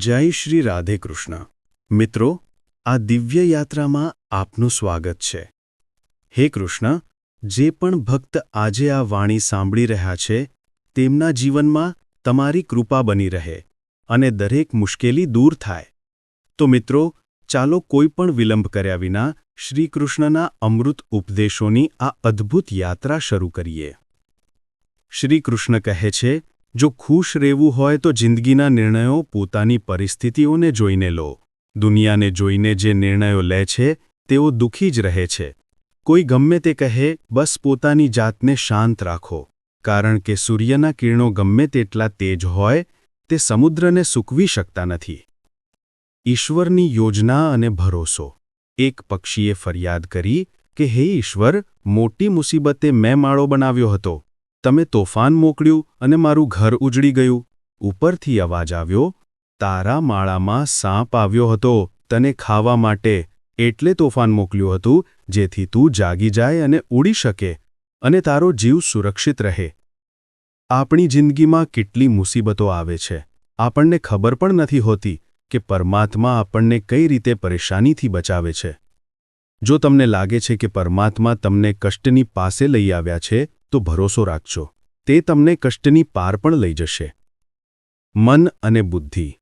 જય શ્રી રાધે કૃષ્ણ. મિત્રો, આ દિવ્ય યાત્રામાં આપનું સ્વાગત છે. હે કૃષ્ણ, જે પણ ભક્ત આજે આ વાણી સાંભળી રહ્યા છે, તેમના જીવનમાં તમારી કૃપા બની રહે અને દરેક મુશ્કેલી દૂર થાય. તો મિત્રો, ચાલો કોઈ પણ વિલંબ કર્યા વિના શ્રીકૃષ્ણના અમૃત ઉપદેશોની આ અદ્ભુત યાત્રા શરૂ કરીએ. શ્રીકૃષ્ણ કહે છે જો ખુશ રહેવું હોય તો જિંદગીના નિર્ણયો પોતાની પરિસ્થિતિઓને જોઈને લો. દુનિયાને જોઈને જે નિર્ણયો લે છે, તેઓ દુઃખી જ રહે છે. કોઈ ગમે તે કહે, બસ પોતાની જાતને શાંત રાખો. કારણ કે સૂર્યના કિરણો ગમે તેટલા તેજ હોય, તે સમુદ્રને સૂકવી શકતા નથી. ઈશ્વરની યોજના અને ભરોસો. એક પક્ષીએ ફરિયાદ કરી કે, હે ઈશ્વર, મોટી મુસીબતે મેં માળો બનાવ્યો હતો. તમે તોફાન મોકલ્યું અને મારું ઘર ઉજળી ગયું. ઉપરથી અવાજ આવ્યો, તારા માળામાં સાપ આવ્યો હતો, તને ખાવા માટે. એટલે તોફાન મોકલ્યું હતું, જેથી તું જાગી જાય અને ઉડી શકે, અને તારો જીવ સુરક્ષિત રહે. આપણી જિંદગીમાં કેટલી મુસીબતો આવે છે. આપણને ખબર પણ નથી હોતી કે પરમાત્મા આપણને કઈ રીતે પરેશાનીથી બચાવે છે. જો તમને લાગે છે કે પરમાત્મા તમને કષ્ટની પાસે લઈ આવ્યા છે તો ભરોસો રાખજો. તે તમને કષ્ટની પાર પણ લઈ જશે. મન અને બુદ્ધિ.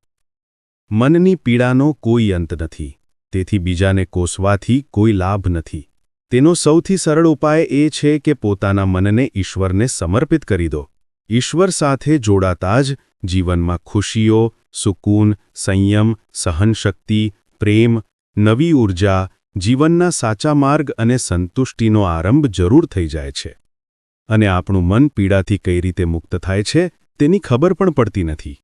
મનની પીડાનો કોઈ અંત નથી. તેથી બીજાને કોસવાથી કોઈ લાભ નથી. તેનો સૌથી સરળ ઉપાય એ છે કે પોતાના મનને ઈશ્વરને સમર્પિત કરી દો. ઈશ્વર સાથે જોડાતા જ જીવનમાં ખુશીઓ, સુકૂન, સંયમ, સહનશક્તિ, પ્રેમ, નવી ઊર્જા જીવનના સાચા માર્ગ અને સંતુષ્ટિનો આરંભ જરૂર થઈ જાય છે. અને આપણું મન પીડાથી કઈ રીતે મુક્ત થાય છે, તેની ખબર પણ પડતી નથી.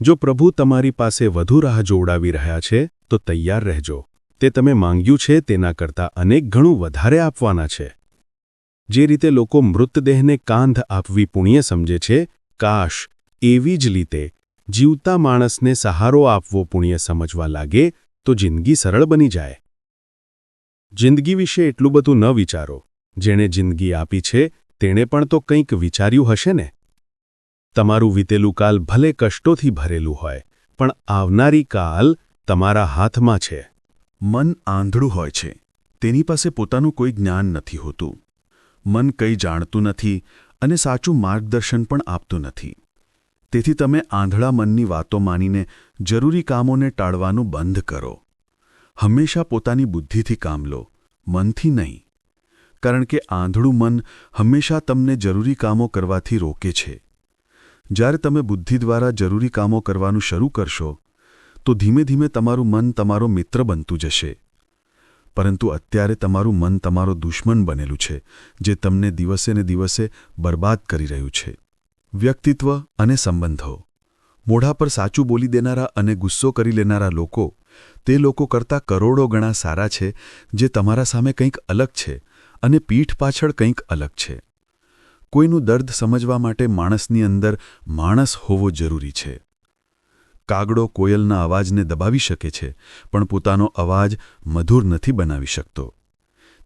જો પ્રભુ તમારી પાસે વધુ રાહ જોડાવી રહ્યા છે, તો તૈયાર રહેજો. તે તમે માંગ્યું છે તેના કરતાં અનેક ઘણું વધારે આપવાના છે. જે રીતે લોકો મૃતદેહને કાંધ આપવી પુણ્ય સમજે છે, કાશ, એવી જ રીતે જીવતા માણસને સહારો આપવો પુણ્ય સમજવા લાગે, તો જિંદગી સરળ બની જાય. જિંદગી વિશે એટલું બધું ન વિચારો. જેણે જિંદગી આપી છે, તેણે પણ તો કંઈક વિચાર્યું હશે ને? તમારું વીતેલું કાલ ભલે કષ્ટોથી ભરેલું હોય, પણ આવનારી કાલ તમારા હાથમાં છે. મન આંધળું હોય છે. તેની પાસે પોતાનું કોઈ જ્ઞાન નથી હોતું. મન કંઈ જાણતું નથી અને સાચું માર્ગદર્શન પણ આપતું નથી. તેથી તમે આંધળા મનની વાતો માનીને જરૂરી કામોને ટાળવાનું બંધ કરો. હંમેશા પોતાની બુદ્ધિથી કામ લો, મનથી નહીં. કારણ કે આંધળું મન હંમેશા તમને જરૂરી કામો કરવાથી રોકે છે. જ્યારે તમે બુદ્ધિ દ્વારા જરૂરી કામો કરવાનું શરૂ કરશો, તો ધીમે ધીમે તમારું મન તમારો મિત્ર બનતું જશે. પરંતુ અત્યારે તમારું મન તમારો દુશ્મન બનેલું છે, જે તમને દિવસે ને દિવસે બરબાદ કરી રહ્યું છે. વ્યક્તિત્વ અને સંબંધો. મોઢા પર સાચું બોલી દેનારા અને ગુસ્સો કરી લેનારા લોકો, તે લોકો કરતાં કરોડો ગણા સારા છે, જે તમારા સામે કંઈક અલગ છે અને પીઠ પાછળ કંઈક અલગ છે. કોઈનું દર્દ સમજવા માટે માણસની અંદર માણસ હોવો જરૂરી છે. કાગડો કોયલના અવાજને દબાવી શકે છે, પણ પોતાનો અવાજ મધુર નથી બનાવી શકતો.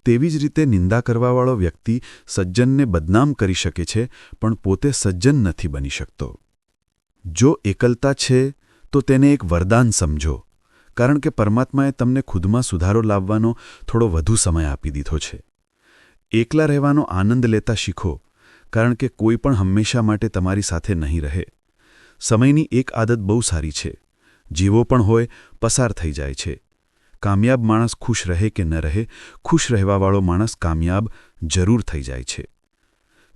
તેવી જ રીતે નિંદા કરવાવાળો વ્યક્તિ સજ્જનને બદનામ કરી શકે છે, પણ પોતે સજ્જન નથી બની શકતો. જો એકલતા છે, તો તેને એક વરદાન સમજો, કારણ કે પરમાત્માએ તમને ખુદમાં સુધારો લાવવાનો થોડો વધુ સમય આપી દીધો છે. એકલા રહેવાનો આનંદ લેતા શીખો, કારણ કે કોઈ પણ હંમેશા માટે તમારી સાથે નહીં રહે. સમયની એક આદત બહુ સારી છે. જીવો પણ હોય, પસાર થઈ જાય છે. કામયાબ માણસ ખુશ રહે કે ન રહે, ખુશ રહેવાવાળો માણસ કામયાબ જરૂર થઈ જાય છે.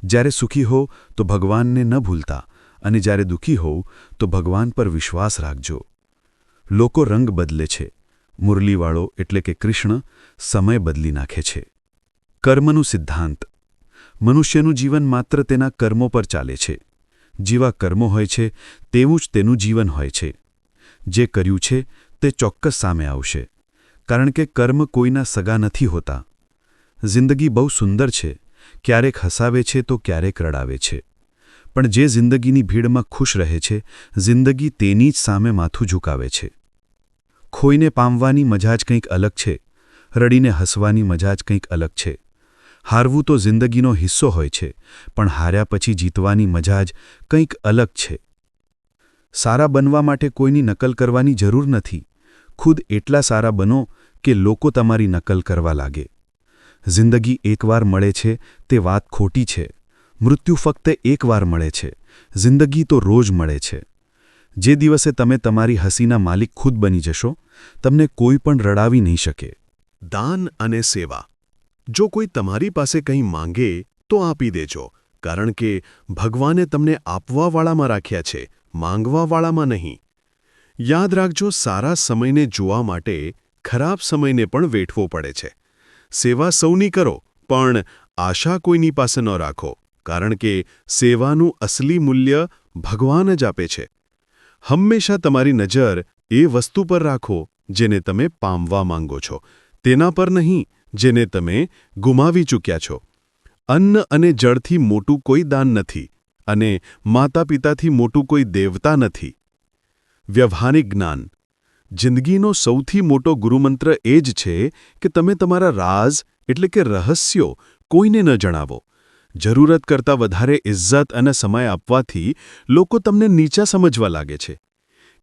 જ્યારે સુખી હો, તો ભગવાનને ન ભૂલતા, અને જ્યારે દુઃખી હોવ, તો ભગવાન પર વિશ્વાસ રાખજો. લોકો રંગ બદલે છે. મુરલીવાળો એટલે કે કૃષ્ણ સમય બદલી નાખે છે. કર્મનું સિદ્ધાંત. મનુષ્યનું જીવન માત્ર તેના કર્મો પર ચાલે છે. જેવા કર્મો હોય છે, તેવું જ તેનું જીવન હોય છે. જે કર્યું છે, તે ચોક્કસ સામે આવશે. કારણ કે કર્મ કોઈના સગા નથી હોતા. જિંદગી બહુ સુંદર છે. ક્યારેક હસાવે છે, તો ક્યારેક રડાવે છે. પણ જે જિંદગીની ભીડમાં ખુશ રહે છે, જિંદગી તેની જ સામે માથું ઝુકાવે છે. ખોઈને પામવાની મજા જ કંઈક અલગ છે. રડીને હસવાની મજા જ કંઈક અલગ છે. હારવું તો જિંદગીનો હિસ્સો હોય છે, પણ હાર્યા પછી જીતવાની મજા જ કંઈક અલગ છે. સારા બનવા માટે કોઈની નકલ કરવાની જરૂર નથી. ખુદ એટલા સારા બનો કે લોકો તમારી નકલ કરવા લાગે. જિંદગી એકવાર મળે છે, તે વાત ખોટી છે. મૃત્યુ ફક્ત એકવાર મળે છે. જિંદગી તો રોજ મળે છે. જે દિવસે તમે તમારી હસીના માલિક ખુદ બની જશો, તમને કોઈ પણ રડાવી નહીં શકે. દાન અને સેવા. જો કોઈ તમારી પાસે કંઈ માંગે, તો આપી દેજો, કારણ કે ભગવાને તમને આપવાવાળામાં રાખ્યા છે, માંગવાવાળામાં નહીં. યાદ રાખજો, સારા સમયને જોવા માટે ખરાબ સમયને પણ વેઠવો પડે છે. સેવા સૌની કરો, પણ આશા કોઈની પાસે ન રાખો, કારણ કે સેવાનું અસલી મૂલ્ય ભગવાન જ આપે છે. હંમેશા તમારી નજર એ વસ્તુ પર રાખો, જેને તમે પામવા માંગો છો. તેના પર નહીં જેને તમે ગુમાવી ચૂક્યા છો. અન્ન અને જળથી મોટું કોઈ દાન નથી અને માતા પિતાથી મોટું કોઈ દેવતા નથી. વ્યવહારિક જ્ઞાન. જિંદગીનો સૌથી મોટો ગુરુમંત્ર એ જ છે કે તમે તમારા રાઝ એટલે કે રહસ્યો, કોઈને ન જણાવો. જરૂરત કરતાં વધારે ઇજ્જત અને સમય આપવાથી લોકો તમને નીચા સમજવા લાગે છે.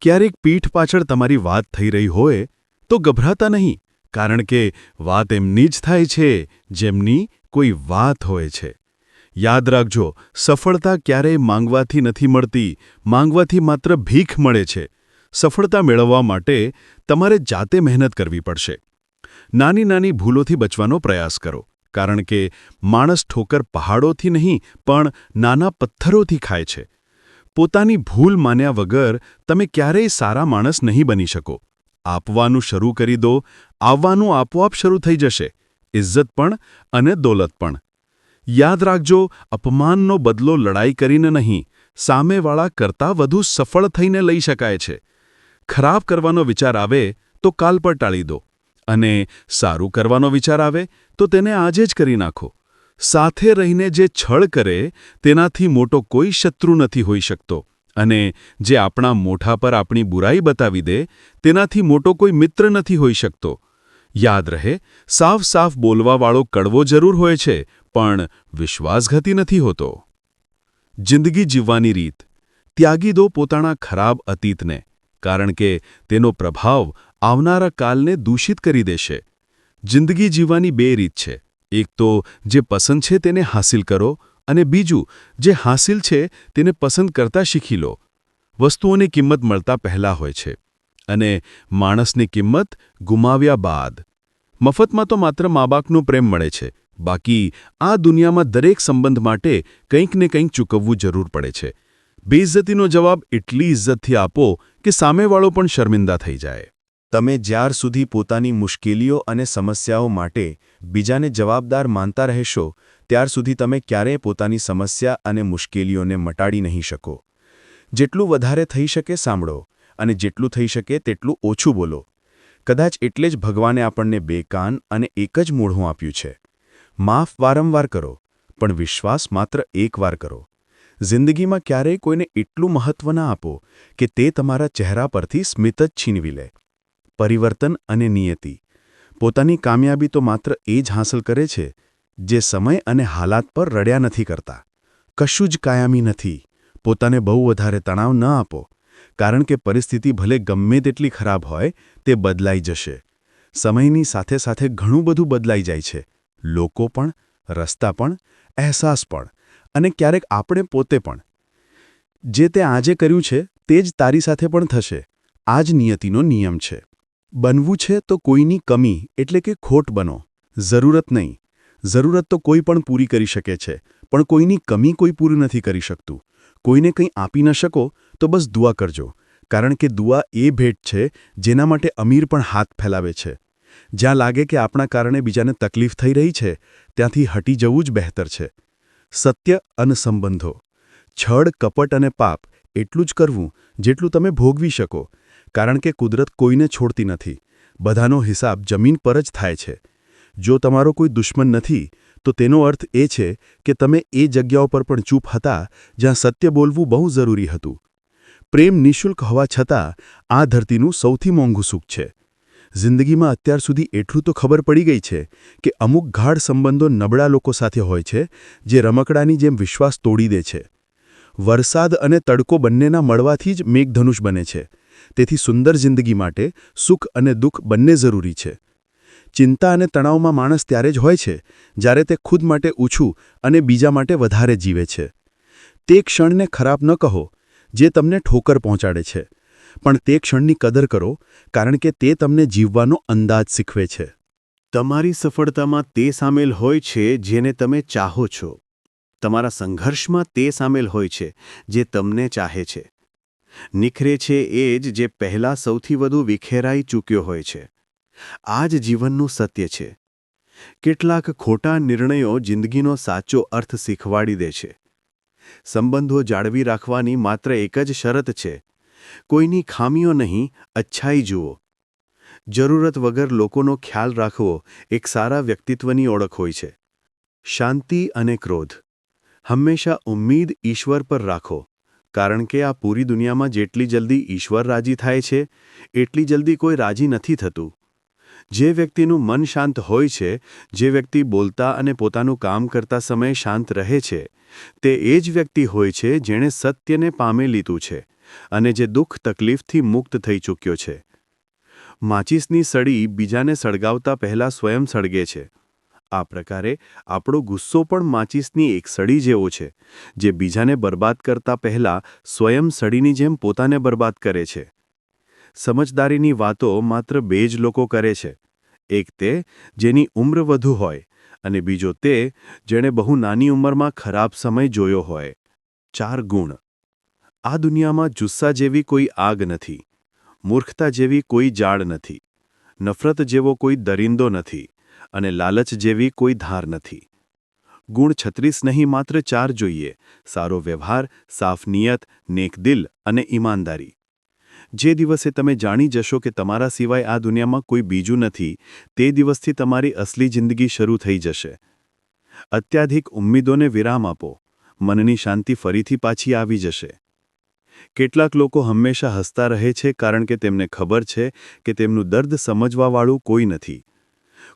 ક્યારેક પીઠ પાછળ તમારી વાત થઈ રહી હોય તો ગભરાતા નહીં. કારણ કે વાત એમની જ થાય છે, જેમની કોઈ વાત હોય છે. યાદ રાખજો, સફળતા ક્યારેય માંગવાથી નથી મળતી, માંગવાથી માત્ર ભીખ મળે છે. સફળતા મેળવવા માટે તમારે જાતે મહેનત કરવી પડશે. નાની નાની ભૂલોથી બચવાનો પ્રયાસ કરો, કારણ કે માણસ ઠોકર પહાડોથી નહીં, પણ નાના પથ્થરોથી ખાય છે. પોતાની ભૂલ માન્યા વગર તમે ક્યારેય સારા માણસ નહીં બની શકો. આપવાનું શરૂ કરી દો, આવવાનું આપોઆપ શરૂ થઈ જશે ઇજ્જત પણ અને દોલત પણ. યાદ રાખજો, અપમાનનો બદલો લડાઈ કરીને નહીં, સામેવાળા કરતાં વધુ સફળ થઈને લઈ શકાય છે. ખરાબ કરવાનો વિચાર આવે તો કાલ પર ટાળી દો, અને સારું કરવાનો વિચાર આવે તો તેને આજે જ કરી નાખો. સાથે રહીને જે છળ કરે તેનાથી મોટો કોઈ શત્રુ નથી હોઈ શકતો. અને જે આપણા મોઢા પર આપણી બુરાઈ બતાવી દે, તેનાથી મોટો કોઈ મિત્ર નથી હોઈ શકતો. યાદ રહે સાફ સાફ બોલવાવાળો કડવો જરૂર હોય છે, પણ વિશ્વાસઘાતી નથી હોતો. જિંદગી જીવવાની રીત. ત્યાગી દો પોતાના ખરાબ અતીતને, કારણ કે તેનો પ્રભાવ આવનારા કાલને દૂષિત કરી દેશે. જિંદગી જીવવાની બે રીત છે. એક તો જે પસંદ છે તેને હાંસિલ કરો અને બીજું, જે હાંસિલ છે તેને પસંદ કરતા શીખી લો. વસ્તુઓની કિંમત મળતા પહેલાં હોય છે. અને માણસની કિંમત ગુમાવ્યા બાદ. મફતમાં તો માત્ર મા બાપનો પ્રેમ મળે છે. બાકી આ દુનિયામાં દરેક સંબંધ માટે કંઈક ને કંઈક ચૂકવવું જરૂર પડે છે. બેઇજ્જતીનો જવાબ એટલી ઇજ્જતથી આપો કે સામેવાળો પણ શર્મિંદા થઈ જાય. તમે જ્યાર સુધી પોતાની મુશ્કેલીઓ અને સમસ્યાઓ માટે બીજાને જવાબદાર માનતા રહેશો ત્યાર સુધી તમે ક્યારેય પોતાની સમસ્યા અને મુશ્કેલીઓને મટાડી નહીં શકો. જેટલું વધારે થઈ શકે સાંભળો, અને જેટલું થઈ શકે તેટલું ઓછું બોલો. કદાચ એટલે જ ભગવાને આપણને બે કાન અને એક જ મૂળું આપ્યું છે. માફ વારંવાર કરો, પણ વિશ્વાસ માત્ર એકવાર કરો. જિંદગીમાં ક્યારેય કોઈને એટલું મહત્વ ના આપો કે તે તમારા ચહેરા પરથી સ્મિત જ છીનવી લે. પરિવર્તન અને નિયતિ. પોતાની કામયાબી તો માત્ર એ જ હાંસલ કરે છે જે સમય અને હાલાત પર રડ્યા નથી કરતા. કશું જ કાયમી નથી. પોતાને બહુ વધારે તણાવ ન આપો. કારણ કે પરિસ્થિતિ ભલે ગમે તેટલી ખરાબ હોય, તે બદલાઈ જશે. સમયની સાથે સાથે ઘણું બધું બદલાઈ જાય છે. લોકો પણ, રસ્તા પણ, અહેસાસ પણ, અને ક્યારેક આપણે પોતે પણ. જે તે આજે કર્યું છે, તે જ તારી સાથે પણ થશે. આ જ નિયતિનો નિયમ છે. બનવું છે તો કોઈની કમી, એટલે કે ખોટ બનો. જરૂરત નહીં. જરૂરત તો કોઈ પણ પૂરી કરી શકે છે, પણ કોઈની કમી કોઈ પૂરી નથી કરી શકતું. કોઈને કંઈ આપી ન શકો, તો બસ દુઆ કરજો, કારણ કે દુઆ એ ભેટ છે, જેના માટે અમીર પણ હાથ ફેલાવે છે. જ્યાં લાગે કે આપણા કારણે બીજાને તકલીફ થઈ રહી છે, ત્યાંથી હટી જવું જ બહેતર છે. સત્ય અને સંબંધો. છળ, કપટ અને પાપ એટલું જ કરવું, જેટલું તમે ભોગવી શકો, કારણ કે કુદરત કોઈને છોડતી નથી. બધાનો હિસાબ જમીન પર જ થાય છે. જો તમારો કોઈ દુશ્મન નથી, તો તેનો અર્થ એ છે કે તમે એ જગ્યાઓ પર પણ ચૂપ હતા જ્યાં સત્ય બોલવું બહુ જરૂરી હતું. પ્રેમ નિઃશુલ્ક હોવા છતાં, આ ધરતીનું સૌથી મોંઘું સુખ છે. જિંદગીમાં અત્યાર સુધી એટલું તો ખબર પડી ગઈ છે કે અમુક ગાઢ સંબંધો નબળા લોકો સાથે હોય છે, જે રમકડાની જેમ વિશ્વાસ તોડી દે છે. વરસાદ અને તડકો બંનેના મળવાથી જ મેઘધનુષ બને છે. તેથી સુંદર જિંદગી માટે સુખ અને દુઃખ બંને જરૂરી છે. ચિંતા અને તણાવમાં માણસ ત્યારે જ હોય છે, જ્યારે તે ખુદ માટે ઓછું અને બીજા માટે વધારે જીવે છે. તે ક્ષણને ખરાબ ન કહો, જે તમને ઠોકર પહોંચાડે છે. પણ તે ક્ષણની કદર કરો, કારણ કે તે તમને જીવવાનો અંદાજ શીખવે છે. તમારી સફળતામાં તે સામેલ હોય છે જેને તમે ચાહો છો. તમારા સંઘર્ષમાં તે સામેલ હોય છે જે તમને ચાહે છે. નિખરે છે એ જ જે પહેલાં સૌથી વધુ વિખેરાઈ ચૂક્યો હોય છે. આ જ જીવનનું સત્ય છે. કેટલાક ખોટા નિર્ણયો જિંદગીનો સાચો અર્થ શીખવાડી દે છે. સંબંધો જાળવી રાખવાની માત્ર એક જ શરત છે. કોઈની ખામીઓ નહીં, અચ્છાઈ જુઓ. જરૂરત વગર લોકોનો ખ્યાલ રાખવો એક સારા વ્યક્તિત્વની ઓળખ હોય છે. શાંતિ અને ક્રોધ. હંમેશા ઉમ્મીદ ઈશ્વર પર રાખો. કારણ કે આ પૂરી દુનિયામાં જેટલી જલ્દી ઈશ્વર રાજી થાય છે, એટલી જલ્દી કોઈ રાજી નથી થતું. જે વ્યક્તિનું મન શાંત હોય છે, જે વ્યક્તિ બોલતા અને પોતાનું કામ કરતા સમયે શાંત રહે છે, તે એ જ વ્યક્તિ હોય છે જેણે સત્યને પામી લીધું છે અને જે દુઃખ તકલીફથી મુક્ત થઈ ચૂક્યો છે. માચીસની સળી બીજાને સળગાવતા પહેલાં સ્વયં સળગે છે. આ પ્રકારે આપણો ગુસ્સો પણ માચીસની એક સળી જેવો છે, જે બીજાને બરબાદ કરતા પહેલાં સ્વયં સળીની જેમ પોતાને બરબાદ કરે છે. સમજદારીની વાતો માત્ર બે જ લોકો કરે છે. એક તે, જેની ઉંમર વધુ હોય, અને બીજો તે, જેણે બહુ નાની ઉંમરમાં ખરાબ સમય જોયો હોય. ચાર ગુણ. આ દુનિયામાં જુસ્સા જેવી કોઈ આગ નથી. મૂર્ખતા જેવી કોઈ જાળ નથી. નફરત જેવો કોઈ દરિંદો નથી, અને લાલચ જેવી કોઈ ધાર નથી. ગુણ છત્રીસ નહીં માત્ર ચાર જોઈએ. સારો વ્યવહાર, સાફ નિયત નેકદિલ અને ઈમાનદારી. જે દિવસે તમે જાણી જશો કે તમારા સિવાય આ દુનિયામાં કોઈ બીજું નથી, તે દિવસથી તમારી અસલી જિંદગી શરૂ થઈ જશે. અત્યાધિક ઉમ્મીદોને વિરામ આપો. મનની શાંતિ ફરીથી પાછી આવી જશે. કેટલાક લોકો હંમેશા હસતા રહે છે કારણ કે તેમને ખબર છે કે તેમનું દર્દ સમજવાવાળું કોઈ નથી.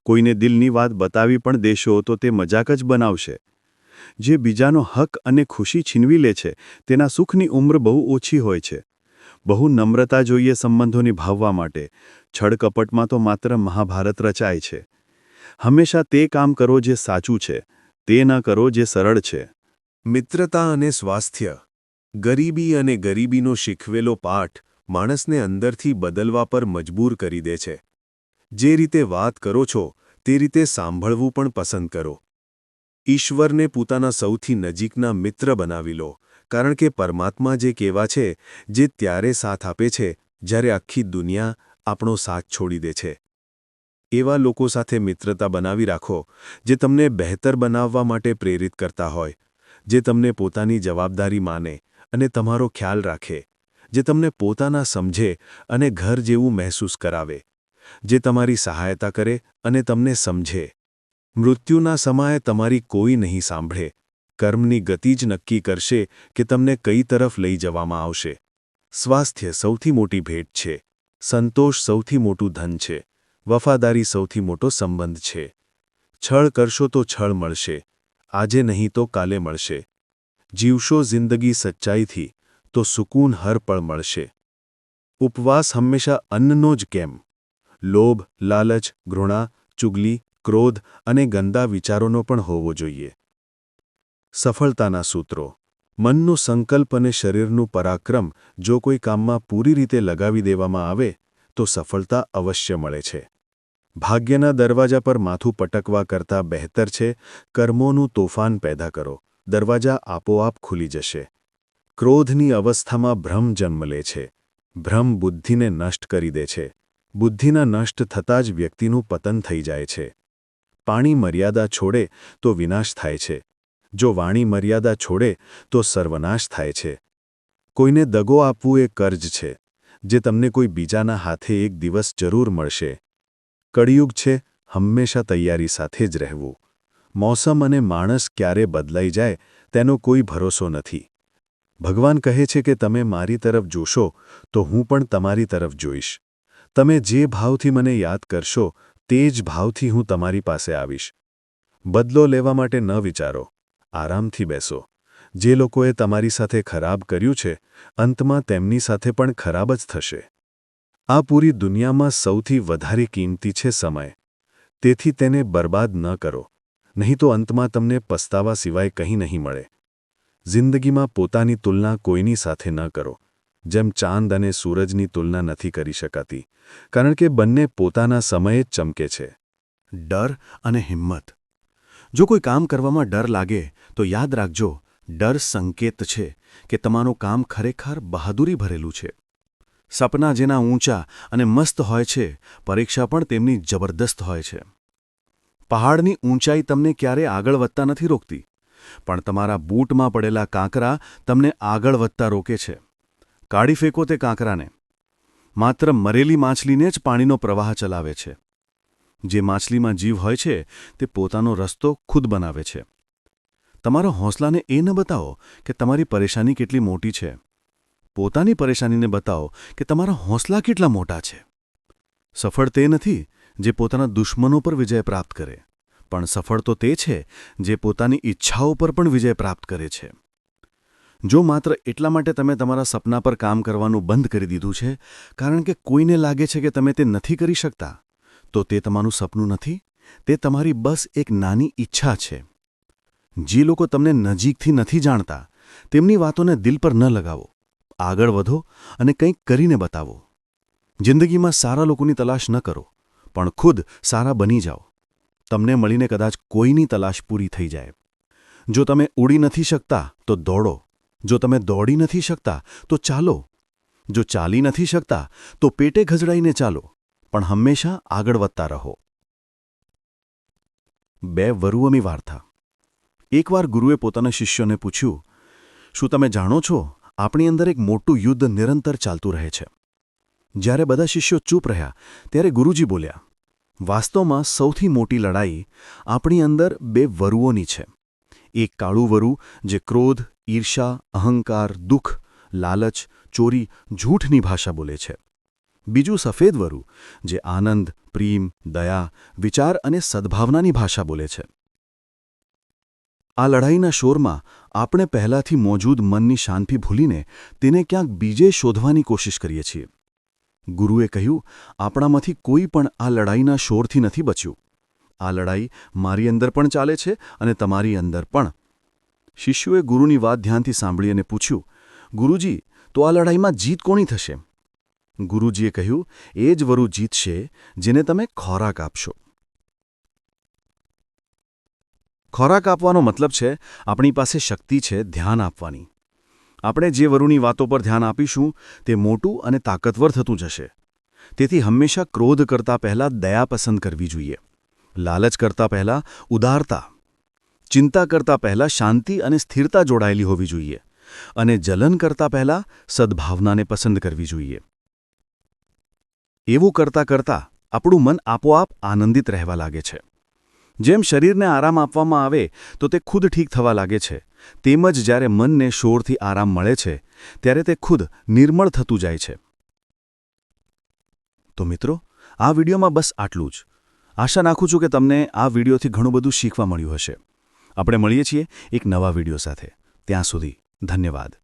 કોઈને દિલની વાત બતાવી પણ દેશો તો તે મજાક જ બનાવશે. જે બીજાનો હક અને ખુશી છીનવી લે છે, તેના સુખની ઉંમર બહુ ઓછી હોય છે. બહુ નમ્રતા જોઈએ સંબંધો નિભાવવા માટે. છળકપટમાં તો માત્ર મહાભારત રચાય છે. હંમેશા તે કામ કરો જે સાચું છે, તે ન કરો જે સરળ છે. મિત્રતા અને સ્વાસ્થ્ય. ગરીબી અને ગરીબીનો શીખવેલો પાઠ માણસને અંદરથી બદલવા પર મજબૂર કરી દે છે. જે રીતે વાત કરો છો, તે રીતે સાંભળવું પણ પસંદ કરો. ઈશ્વરને પોતાના સૌથી નજીકના મિત્ર બનાવી લો. કારણ કે પરમાત્મા જે કેવા છે, જે ત્યારે સાથ આપે છે, જ્યારે આખી દુનિયા આપણો સાથ છોડી દે છે. એવા લોકો સાથે મિત્રતા બનાવી રાખો, જે તમને બહેતર બનાવવા માટે પ્રેરિત કરતા હોય, જે તમને પોતાની જવાબદારી માને અને તમારો ખ્યાલ રાખે, જે તમને પોતાના સમજે અને ઘર જેવું મહેસૂસ કરાવે, જે તમારી સહાયતા કરે અને તમને સમજે. મૃત્યુના સમયે તમારી કોઈ નહીં સાંભળે કર્મની ગતિ જ નક્કી કરશે કે તમને કઈ તરફ લઈ જવામાં આવશે. સ્વાસ્થ્ય સૌથી મોટી ભેટ છે. સંતોષ સૌથી મોટું ધન છે. વફાદારી સૌથી મોટો સંબંધ છે. છળ કરશો તો છળ મળશે. આજે નહીં તો કાલે મળશે. જીવશો જિંદગી સચ્ચાઈથી, તો સુકૂન હર પળ મળશે. ઉપવાસ હંમેશા અન્નનો જ કેમ? લોભ, લાલચ, ઘૃણા, ચુગલી, ક્રોધ અને ગંદા વિચારોનો પણ હોવો જોઈએ. સફળતાના સૂત્રો. મનનો સંકલ્પ અને શરીરનું પરાક્રમ જો કોઈ કામમાં પૂરી રીતે લગાવી દેવામાં આવે, તો સફળતા અવશ્ય મળે છે. ભાગ્યના દરવાજા પર માથું પટકવા કરતાં બહેતર છે, કર્મોનું તોફાન પેદા કરો, દરવાજા આપોઆપ ખુલી જશે. ક્રોધની અવસ્થામાં ભ્રમ જન્મ લે છે. ભ્રમ બુદ્ધિને નષ્ટ કરી દે છે. બુદ્ધિના નષ્ટ થતાં જ વ્યક્તિનું પતન થઈ જાય છે. પાણી મર્યાદા છોડે તો વિનાશ થાય છે. જો વાણી મર્યાદા છોડે, તો સર્વનાશ થાય છે. કોઈને દગો આપવું એ કર્જ છે, જે તમને કોઈ બીજાના હાથે એક દિવસ જરૂર મળશે. કળિયુગ છે, હંમેશા તૈયારી સાથે જ રહેવું. મોસમ અને માણસ ક્યારે બદલાઈ જાય, તેનો કોઈ ભરોસો નથી. ભગવાન કહે છે કે તમે મારી તરફ જોશો, તો હું પણ તમારી તરફ જોઈશ. તમે જે ભાવથી મને યાદ કરશો, તે જ ભાવથી હું તમારી પાસે આવીશ. બદલો લેવા માટે ન વિચારો. આરામથી બેસો. જે લોકોએ તમારી સાથે ખરાબ કર્યું છે, અંતમાં તેમની સાથે પણ ખરાબ જ થશે. આ પૂરી દુનિયામાં સૌથી વધારે કિંમતી છે સમય. તેથી તેને બરબાદ ન કરો. નહીં તો અંતમાં તમને પસ્તાવા સિવાય કંઈ નહીં મળે. જિંદગીમાં પોતાની તુલના કોઈની સાથે ન કરો. જેમ ચાંદ અને સૂરજની તુલના નથી કરી શકાતી. કારણ કે બંને પોતાના સમયે ચમકે છે. ડર અને હિંમત. જો કોઈ કામ કરવામાં ડર લાગે, તો યાદ રાખજો, ડર સંકેત છે કે તમારું કામ ખરેખર બહાદુરી ભરેલું છે. સપના જેના ઊંચા અને મસ્ત હોય છે, પરીક્ષા પણ તેમની જબરદસ્ત હોય છે. પહાડની ઊંચાઈ તમને ક્યારે આગળ વધતા નથી રોકતી, પણ તમારા બૂટમાં પડેલા કાંકરા તમને આગળ વધતા રોકે છે. કાઢી ફેંકો તે કાંકરાને. માત્ર મરેલી માછલીને જ પાણીનો પ્રવાહ ચલાવે છે. જે માછલીમાં જીવ હોય છે, તે પોતાનો રસ્તો ખુદ બનાવે છે. તમારો હોંસલાને એ ન બતાવો કે તમારી પરેશાની કેટલી મોટી છે. પોતાની પરેશાનીને બતાવો કે તમારા હોંસલા કેટલા મોટા છે. સફળ તે નથી જે પોતાના દુશ્મનો પર વિજય પ્રાપ્ત કરે, પણ સફળ તો તે છે જે પોતાની ઈચ્છાઓ પર પણ વિજય પ્રાપ્ત કરે છે. જો માત્ર એટલા માટે તમે તમારા સપના પર કામ કરવાનું બંધ કરી દીધું છે, કારણ કે કોઈને લાગે છે કે તમે તે નથી કરી શકતા તો તે તમારું સપનું નથી? તે તમારી બસ એક નાની ઈચ્છા છે. જે લોકો તમને નજીકથી નથી જાણતા, તેમની વાતોને દિલ પર ન લગાવો. આગળ વધો અને કંઈક કરીને બતાવો. જિંદગીમાં સારા લોકોની તલાશ ન કરો, પણ ખુદ સારા બની જાઓ. તમને મળીને કદાચ કોઈની તલાશ પૂરી થઈ જાય. જો તમે ઉડી નથી શકતા, તો દોડો. જો તમે દોડી નથી શકતા, તો ચાલો. જો ચાલી નથી શકતા, તો પેટે ઘઝડાઈને ચાલો. પણ હંમેશા આગળ વધતા રહો. બે વરુઓની વાર્તા એકવાર ગુરુએ પોતાના શિષ્યોને પૂછ્યું, શું તમે જાણો છો, આપણી અંદર એક મોટું યુદ્ધ નિરંતર ચાલતું રહે છે? જ્યારે બધા શિષ્યો ચૂપ રહ્યા, ત્યારે ગુરુજી બોલ્યા, વાસ્તવમાં સૌથી મોટી લડાઈ આપણી અંદર બે વરુઓની છે. એક કાળું વરુ જે ક્રોધ ઈર્ષા અહંકાર, દુઃખ, લાલચ, ચોરી, જૂઠની ભાષા બોલે છે. બીજું સફેદ વરુ, જે આનંદ, પ્રેમ, દયા, વિચાર અને સદભાવનાની ભાષા બોલે છે. આ લડાઈના શોરમાં આપણે પહેલાથી મોજૂદ મનની શાંતિ ભૂલીને તેને ક્યાંક બીજે શોધવાની કોશિશ કરીએ છીએ. ગુરુએ કહ્યું, આપણામાંથી કોઈ પણ આ લડાઈના શોરથી નથી બચ્યું. આ લડાઈ મારી અંદર પણ ચાલે છે અને તમારી અંદર પણ. શિષ્યોએ ગુરુની વાત ધ્યાનથી સાંભળી અને પૂછ્યું, ગુરુજી, તો આ લડાઈમાં જીત કોની થશે? ગુરુજીએ કહ્યું, એ જ વરુ જીતશે જેને તમે ખોરાક આપશો. ખોરાક આપવાનો મતલબ છે, આપણી પાસે શક્તિ છે ધ્યાન આપવાની. આપણે જે વરુની વાતો પર ધ્યાન આપીશું, તે મોટું અને તાકતવર થતું જશે. તેથી હંમેશા ક્રોધ કરતા પહેલાં દયા પસંદ કરવી જોઈએ. લાલચ કરતા પહેલાં ઉદારતા. ચિંતા કરતા પહેલાં શાંતિ અને સ્થિરતા જોડાયેલી હોવી જોઈએ. અને જલન કરતા પહેલાં સદ્ભાવનાને પસંદ કરવી જોઈએ. એવું કરતા કરતા આપણું મન આપોઆપ આનંદિત રહેવા લાગે છે. જેમ શરીરને આરામ આપવામાં આવે, તો તે ખુદ ઠીક થવા લાગે છે. તેમજ જ્યારે મનને શોરથી આરામ મળે છે, ત્યારે તે ખુદ નિર્મળ થતું જાય છે. તો મિત્રો, આ વિડીયોમાં બસ આટલું જ. આશા નાખું છું કે તમને આ વિડીયોથી ઘણું બધું શીખવા મળ્યું હશે. આપણે મળીએ છીએ એક નવા વીડિયો સાથે. ત્યાં સુધી ધન્યવાદ.